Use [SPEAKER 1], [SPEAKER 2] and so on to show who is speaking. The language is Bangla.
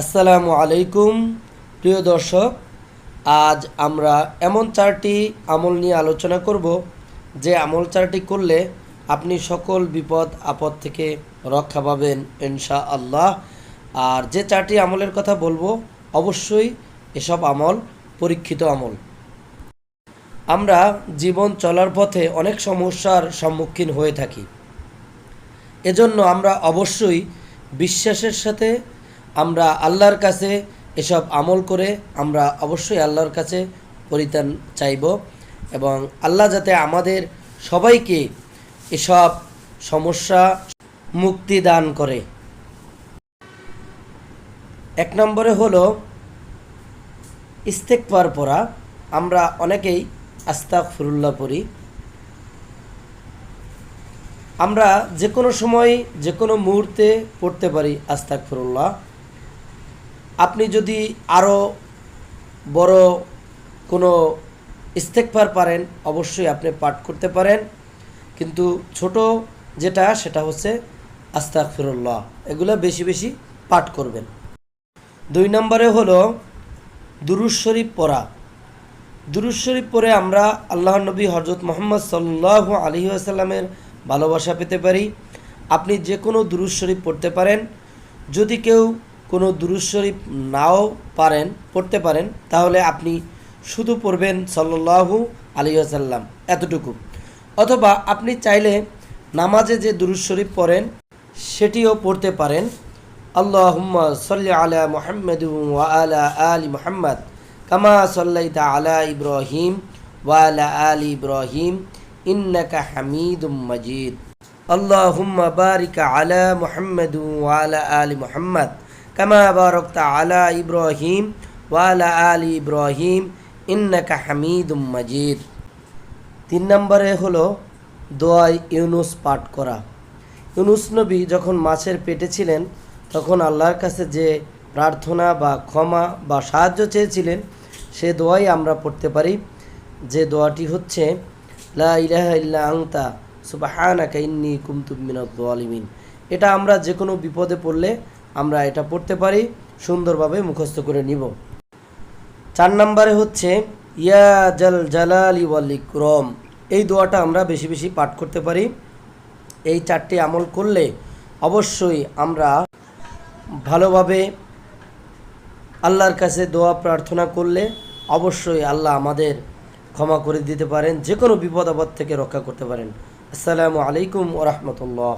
[SPEAKER 1] আসসালামু আলাইকুম, প্রিয় দর্শক, আজ আমরা এমন চারটি আমল নিয়ে আলোচনা করব, যে আমল চারটি করলে আপনি সকল বিপদ, আপদ থেকে রক্ষা পাবেন ইনশা আল্লাহ আর যে চারটি আমলের কথা বলব, অবশ্যই এসব আমল পরীক্ষিত আমল। আমরা জীবন চলার পথে অনেক সমস্যার সম্মুখীন হয়ে থাকি। এজন্য আমরা অবশ্যই বিশ্বাসের সাথে আমরা আল্লাহর কাছে এসব আমল করে আমরা অবশ্যই আল্লাহর কাছে পরিত্রাণ চাইব এবং আল্লাহ যাতে আমাদের সবাইকে এসব সমস্যা মুক্তি দান করে। এক নম্বরে হল হলো ইস্তেকবার পড়া। আমরা অনেকেই আস্তাক ফুরুল্লাহ পড়ি। আমরা যে কোনো সময় যে কোনো মুহূর্তে পড়তে পারি আস্তাক ফিরুল্লাহ আপনি যদি আরও বড় কোনো ইস্তেকফার পারেন, অবশ্যই আপনি পাঠ করতে পারেন। কিন্তু ছোট যেটা, সেটা হচ্ছে আস্তাক ফিরুল্লাহ এগুলো বেশি বেশি পাঠ করবেন। দুই নম্বরে হলো দুরুজ শরীফ পড়া। দুরুজ শরীফ পড়ে আমরা আল্লাহ নবী হজরত মোহাম্মদ সাল্লাহ আলী আসাল্লামের ভালোবাসা পেতে পারি। আপনি যে কোনো দুরুজ শরীফ পড়তে পারেন। যদি কেউ কোনো দুরুজ নাও পারেন, পড়তে পারেন, তাহলে আপনি শুধু পড়বেন সাল্লাহু আলী আসাল্লাম এতটুকু। অথবা আপনি চাইলে নামাজে যে দুরুজ পড়েন, সেটিও পড়তে পারেন। আল্লাহুম্মা সাল্লি আলা মুহাম্মাদ আলা আলী মুহাম্মদ, কামা সাল্লাইতা আলা ইব্রাহিম ওয়া আলা ইব্রাহিম, ইন্নাকা হামিদুম মাজিদ। আল্লাহুম্মা বারিকা আলা মুহাম্মাদ আলা আলি মুহাম্মদ। কামা বারাকতা আলা ইব্রাহিম ওয়া আলা ইব্রাহিম, ইন্নাকা হামিদুম মাজিদ। তিন নম্বরে হলো দোয়াই ইউনুস পাঠ করা। ইউনুস নবী যখন মাছের পেটে ছিলেন, তখন আল্লাহর কাছে যে প্রার্থনা বা ক্ষমা বা সাহায্য চেয়েছিলেন, সে দোয়াই আমরা পড়তে পারি। যে দোয়াটি হচ্ছে, লা ইলাহা ইল্লা আংতা সুবাহানাকা ইন্নি কুমতু মিনাজ জালিমিন এটা আমরা যে কোনো বিপদে পড়লে আমরা এটা পড়তে পারি, সুন্দরভাবে মুখস্থ করে নিব। চার নম্বরে হচ্ছে, ইয়া জাল জালালি ওয়াল ইকরম। এই দোয়াটা আমরা বেশি বেশি পাঠ করতে পারি। এই চারটি আমল করলে অবশ্যই আমরা ভালোভাবে আল্লাহর কাছে দোয়া প্রার্থনা করলে অবশ্যই আল্লাহ আমাদের ক্ষমা করে দিতে পারেন যে কোনো বিপদ আপদ থেকে রক্ষা করতে পারেন। আসসালামু আলাইকুম ওরহমতুল্লাহ